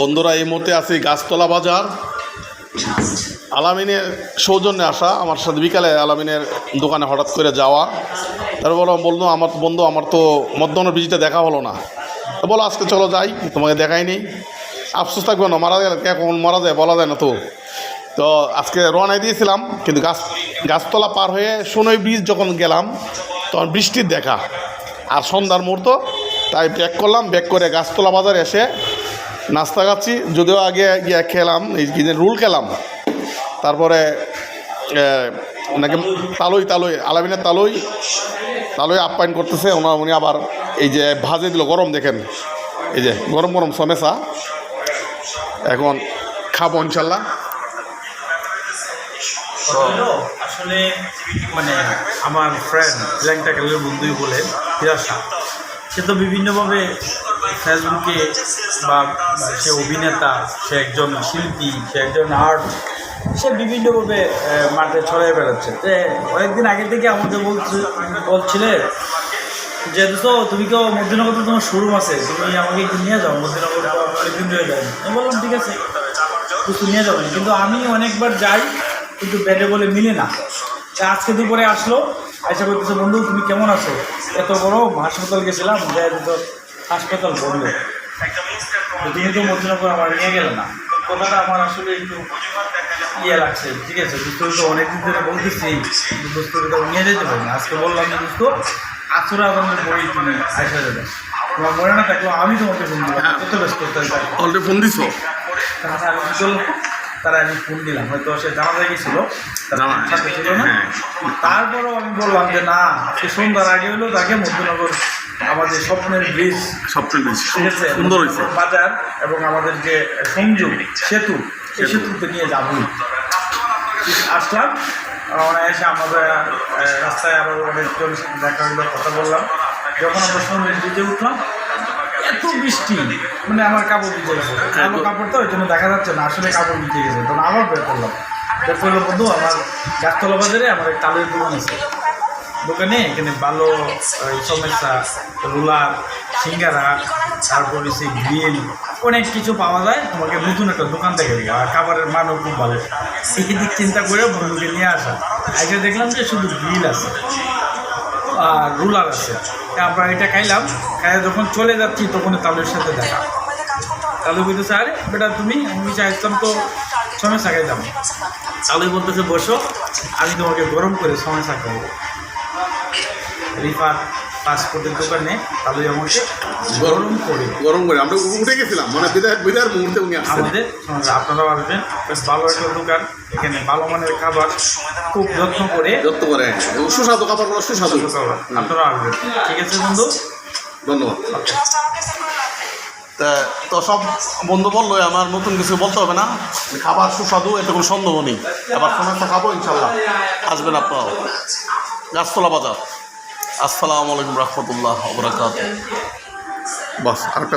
বন্ধুরা, এই মুহূর্তে আছি গাছতলা বাজার। আলামিনের সৌজন্যে আসা, আমার সাথে বিকালে আলামিনের দোকানে হঠাৎ করে যাওয়া। তারপর বলল আমার বন্ধু, আমার তো মধ্যাহ্নের বিজিতে দেখা হলো না। তো বলো, আজকে চলো যাই, তোমাকে দেখাই নেই আফসোস থাকবে না, মারা গেলে কে কখন মারা যায় বলা যায় না তো। তো আজকে রওনায় দিয়েছিলাম, কিন্তু গাছ, গাছতলা পার হয়ে সোনই ব্রিজ যখন গেলাম, তখন বৃষ্টির দেখা। আর সন্ধ্যার মুহূর্ত, তাই ব্যাক করলাম, ব্যাক করে গাছতলা বাজারে এসে নাস্তা খাচ্ছি, যদিও আগে গিয়ে খেলাম, এই রুল খেলাম। তারপরে ওনাকে তালই তালই, আলামিনের তালই তালই আপ্যায়ন করতেছে ওনার উনি আবার এই যে ভাজে দিল গরম, দেখেন। এই যে গরম গরম সমেসা। এখন খাব ইনশাল্লাহ। আসলে মানে আমার ফ্রেন্ড ল্যাংটা কালের বন্ধুই বলে সে তো বিভিন্নভাবে ফেসবুকে বা সে অভিনেতা, সে একজন শিল্পী, সে একজন আর্ট সে বিভিন্নভাবে মাঠে ছড়াই বেড়াচ্ছে। তো অনেকদিন আগে থেকে আমাকে বলছে, বলছিলে যে, দোস্ত, তুমি কেউ মধ্যনগর তো তোমার শোরুম আছে, তুমি আমাকে একটু নিয়ে যাও, মধ্যনগর অনেকদিন হয়ে যায় আমি বললাম, ঠিক আছে কিছু নিয়ে যাবেন কিন্তু আমি অনেকবার যাই, কিন্তু বেডে বলে মিলে না। তা আজকে দুপুরে আসলো আশা করতেছে বন্ধু, তুমি কেমন আছো? এত বড় হাসপাতাল গেছিলাম, যাই তো হাসপাতাল বন্ধ। তো তুমি তো মধ্যনগর আমার নিয়ে গেলে না কথাটা আমার আসলে একটু ইয়ে লাগছে ঠিক আছে? দুস্তু তো অনেকদিন ধরে বলতেছি কিন্তু তো নিয়ে যেতে পারি না। আজকে বললাম যে দুস্তু আসরে আমার বই তুমি আসা যাবে। তোমার মনে না থাকল আমি তোমাকে ফোন দিলাম কত ব্যস্ত অলরেডি ফোন দিছো? তারা আমি করলাম? তারা আমি ফোন দিলাম। হয়তো সে জানা যায় গেছিল ছিল না। হ্যাঁ। তারপরও আমি বললাম যে না সে সন্ধ্যার আগে হলো তাকে মধ্যনগর আমাদের স্বপ্নের ব্রিজ সবচেয়ে বেশি ঠিক সুন্দর হয়েছে। বাজার এবং আমাদের যে সংযোগ সেতু। এই সেতুতে নিয়ে যাবই আসলাম। এসে আমাদের রাস্তায় আরও অনেকজনের সাথে দেখা হলো কথা বললাম। যখন আমরা সন্ধ্যের ব্রিজে উঠলাম এত বৃষ্টি। মানে আমার কাপড় ভিজে গেছে। কালো কাপড় তো ওই জন্য দেখা যাচ্ছে না আসলে কাপড় ভিজে গেছে। তখন আবার বের করলাম। বের করল বন্ধু আমার গাছতলা বাজারে আমার এক তালের দোকান আছে। দোকানে এখানে ভালো সমস্যা রোলার, সিঙ্গারা, তারপর হচ্ছে গ্রিল, অনেক কিছু পাওয়া যায়। তোমাকে নতুন একটা দোকান থেকে আর খাবারের মানও খুব ভালো। এই দিক চিন্তা করে বন্ধুকে নিয়ে আসা। আজকে দেখলাম যে শুধু গ্রিল আছে আর রুলার আছে। আমরা এটা খাইলাম। খাই যখন চলে যাচ্ছি, তখন তালের সাথে দেখা। তাহলে বলতেছে, আরে, বেটা, তুমি আমি চাইছিলাম তো সমস্যা খাইতাম। তাহলে বলতেছে, বসো, আমি তোমাকে গরম করে সমস্যা খাব রিফার পাসপোর্টের দোকানে তাহলে আমাকে গরম করে গরম করে। আমরা উঠে গেছিলাম মানে বিদায় বিদায়ের মুহূর্তে উনি আমাদের আপনারাও আসবেন। বেশ ভালো একটা দোকান। এখানে ভালো মানের খাবার খুব যত্ন করে যত্ন করে। সুস্বাদু খাবার বলো সুস্বাদু। আপনারা আসবেন। ঠিক আছে বন্ধু? ধন্যবাদ। তা তো সব বন্ধু বলল আমার নতুন কিছু বলতে হবে না। খাবার সুস্বাদু এতে কোনো সন্দেহ নেই। আবার সমস্যা খাব ইনশাল্লাহ। আসবেন আপনারাও। গাছতলা বাজার। আসসালামু আলাইকুম রহমতুল্লাহ বাস আরেকটা